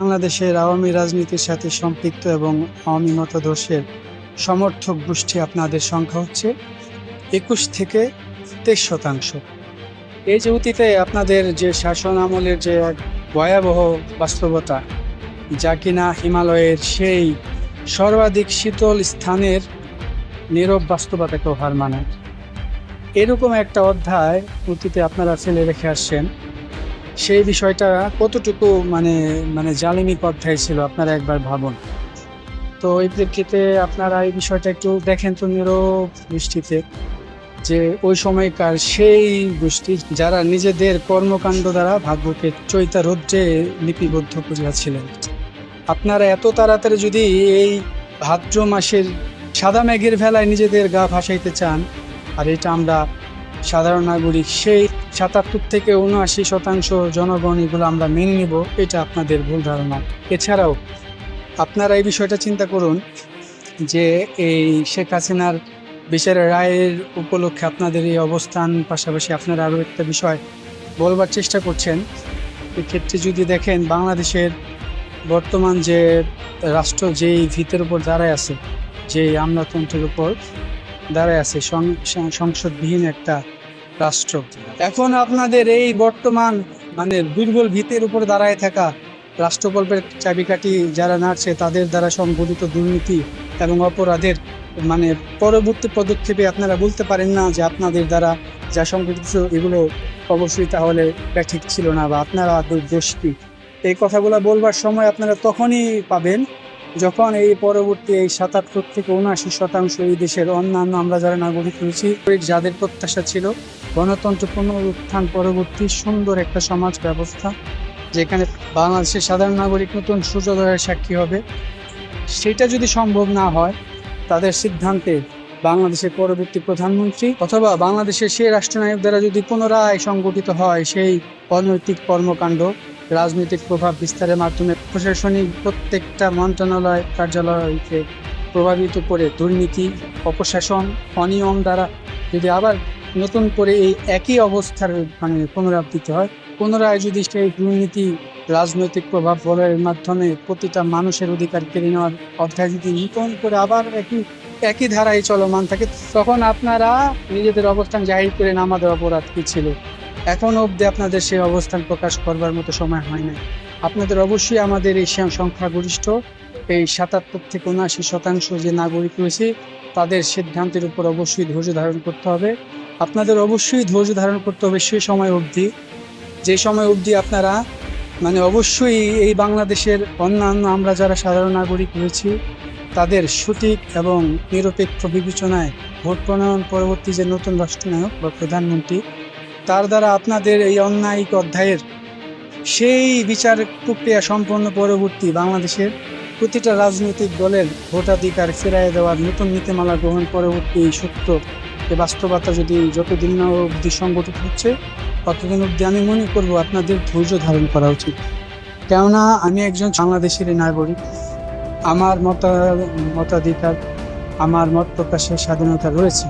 বাংলাদেশের আওয়ামী রাজনীতির সাথে সম্পৃক্ত এবং আওয়ামী মতাদর্শের সমর্থক গোষ্ঠী আপনাদের সংখ্যা হচ্ছে একুশ থেকে তেইশ শতাংশ। এই যে অতীতে আপনাদের যে শাসন আমলের যে এক ভয়াবহ বাস্তবতা, যা কিনা হিমালয়ের সেই সর্বাধিক শীতল স্থানের নীরব বাস্তবতাকেও হার মানায়। এরকম একটা অধ্যায় অতীতে আপনারা ফেলে রেখে আসছেন। সেই বিষয়টা কতটুকু মানে মানে জালিমিক অধ্যায় ছিল, আপনারা একবার ভাবুন। তো এই প্রেক্ষিতে আপনারা এই বিষয়টা একটু দেখেন তো নীরব দৃষ্টিতে যে ওই সময়কার সেই গোষ্ঠী যারা নিজেদের কর্মকাণ্ড দ্বারা ভাগ্যকে চৈতা রৌদ্রে লিপিবদ্ধ করিয়াছিলেন। আপনারা এত তাড়াতাড়ি যদি এই ভাদ্র মাসের সাদা মেঘের ভেলায় নিজেদের গা ভাসাইতে চান, আর এটা আমরা সাধারণ নাগরিক সেই সাতাত্তর থেকে উনআশি শতাংশ জনগণ এগুলো আমরা মেনে নিব, এটা আপনাদের ভুল ধারণা। এছাড়াও, আপনারা এই বিষয়টা চিন্তা করুন যে এই শেখ হাসিনার বিচারের রায়ের উপলক্ষে আপনাদের এই অবস্থান, পাশাপাশি আপনারা আরও একটা বিষয় বলবার চেষ্টা করছেন। এক্ষেত্রে যদি দেখেন বাংলাদেশের বর্তমান যে রাষ্ট্র যেই ভিতের উপর দাঁড়ায় আছে যে আমলাতন্ত্রের উপর দাঁড়ায় আছে সংসদবিহীন একটা রাষ্ট্র। এখন আপনাদের এই বর্তমান মানে দুর্বল ভিতের উপর দাঁড়ায় থাকা রাষ্ট্রকল্পের চাবিকাঠি যারা নাড়ছে, তাদের দ্বারা সংঘটিত দুর্নীতি এবং অপরাধের মানে পরবর্তী পদক্ষেপে আপনারা বলতে পারেন না যে আপনাদের দ্বারা যা সংঘটিত এগুলো অবশ্যই তাহলে ঠিক ছিল না বা আপনারা দো- দোষ এই কথাগুলো বলবার সময় আপনারা তখনই পাবেন যখন এই পরবর্তী এই সাতাত্তর থেকে উনআশি শতাংশ এই দেশের অন্যান্য আমরা যারা নাগরিক রয়েছি যাদের প্রত্যাশা ছিল গণতন্ত্র পুনরুত্থান পরবর্তী সুন্দর একটা সমাজ ব্যবস্থা, যেখানে বাংলাদেশের সাধারণ নাগরিক নতুন সূর্যোদয়ের সাক্ষী হবে। সেটা যদি সম্ভব না হয়, তাদের সিদ্ধান্তে বাংলাদেশের পরবর্তী প্রধানমন্ত্রী অথবা বাংলাদেশের সেই রাষ্ট্রনায়ক দ্বারা যদি পুনরায় সংগঠিত হয়, সেই অনৈতিক কর্মকাণ্ড, রাজনৈতিক প্রভাব বিস্তারের মাধ্যমে প্রশাসনিক প্রত্যেকটা মন্ত্রণালয় কার্যালয়কে প্রভাবিত করে দুর্নীতি, অপশাসন, অনিয়ম দ্বারা যদি আবার নতুন করে এই একই অবস্থার মানে পুনরাবৃত্তি হয়। পুনরায় যদি সেই দুর্নীতি, রাজনৈতিক প্রভাব বলয়ের মাধ্যমে প্রতিটা মানুষের অধিকার কেড়ে নেওয়ার অধ্যায় যদি নতুন করে আবার একই একই ধারায় চলমান থাকে, তখন আপনারা নিজেদের অবস্থান জাহির করেন আমাদের অপরাধ কি ছিল? এখন অবধি আপনাদের সেই অবস্থান প্রকাশ করবার মতো সময় হয় না আপনাদের অবশ্যই আমাদের এই সংখ্যাগরিষ্ঠ, এই সাতাত্তর থেকে উনআশি শতাংশ যে নাগরিক রয়েছে, তাদের সিদ্ধান্তের উপর অবশ্যই ধৈর্য ধারণ করতে হবে। আপনাদের অবশ্যই ধৈর্য ধারণ করতে হবে সেই সময় অবধি। যে সময় অবধি আপনারা মানে অবশ্যই এই বাংলাদেশের অন্যান্য আমরা যারা সাধারণ নাগরিক রয়েছি, তাদের সঠিক এবং নিরপেক্ষ বিবেচনায় ভোট প্রণয়ন পরবর্তী যে নতুন রাষ্ট্রনায়ক বা প্রধানমন্ত্রী তার দ্বারা আপনাদের এই অন্যায়িক অধ্যায়ের সেই বিচার প্রক্রিয়া সম্পন্ন পরবর্তী বাংলাদেশের প্রতিটা রাজনৈতিক দলের ভোটাধিকার ফেরাই দেওয়ার নতুন নীতিমালা গ্রহণ পরবর্তী এই সত্য এ বাস্তবতা যদি যতদিন না অবধি সংগঠিত হচ্ছে, ততদিন অবধি আমি মনে করব আপনাদের ধৈর্য ধারণ করা উচিত। কেননা, আমি একজন বাংলাদেশের নাগরিক। আমার মত, মতাধিকার, আমার মত প্রকাশের স্বাধীনতা রয়েছে।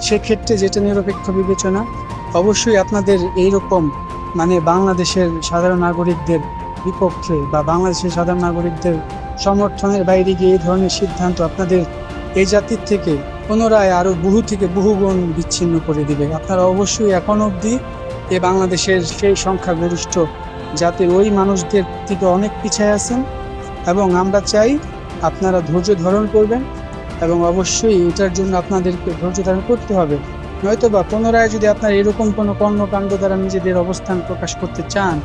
সেক্ষেত্রে যেটা নিরপেক্ষ বিবেচনা অবশ্যই আপনাদের এইরকম মানে বাংলাদেশের সাধারণ নাগরিকদের বিপক্ষে বা বাংলাদেশের সাধারণ নাগরিকদের সমর্থনের বাইরে গিয়ে এই ধরনের সিদ্ধান্ত আপনাদের এই জাতির থেকে পুনরায় আরও বহু থেকে বহুগুণ বিচ্ছিন্ন করে দিবে। আপনারা অবশ্যই এখন অবধি এ বাংলাদেশের সেই সংখ্যাগরিষ্ঠ জাতির ওই মানুষদের থেকে অনেক পিছায় আছেন এবং আমরা চাই আপনারা ধৈর্য ধারণ করবেন এবং অবশ্যই এটার জন্য আপনাদেরকে ধৈর্য ধারণ করতে হবে। নয়তো বা পুনরায় যদি আপনার এরকম কোনো কর্মকাণ্ড দ্বারা নিজেদের অবস্থান প্রকাশ করতে চান,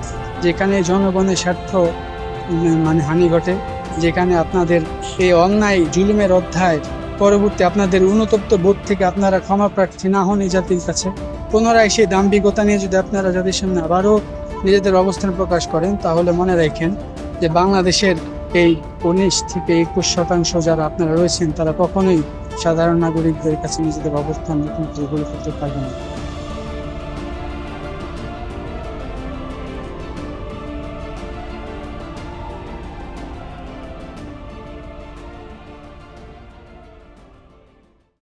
যেখানে জনগণের স্বার্থ মানে হানি ঘটে, যেখানে আপনাদের এই অন্যায়, জুলুমের অধ্যায় পরবর্তী আপনাদের অনুতপ্ত বোধ থেকে আপনারা ক্ষমা প্রার্থী না হন জাতির কাছে, পুনরায় সেই দাম্ভিকতা নিয়ে যদি আপনারা যাদের সামনে আবারও নিজেদের অবস্থান প্রকাশ করেন, তাহলে মনে রাখেন যে বাংলাদেশের এই উনিশ থেকে একুশ শতাংশ যারা আপনারা রয়েছেন, তারা কখনোই সাধারণ নাগরিকদের কাছে নিজেদের অবস্থান নতুন করে গড়ে তুলতে পারবেন না।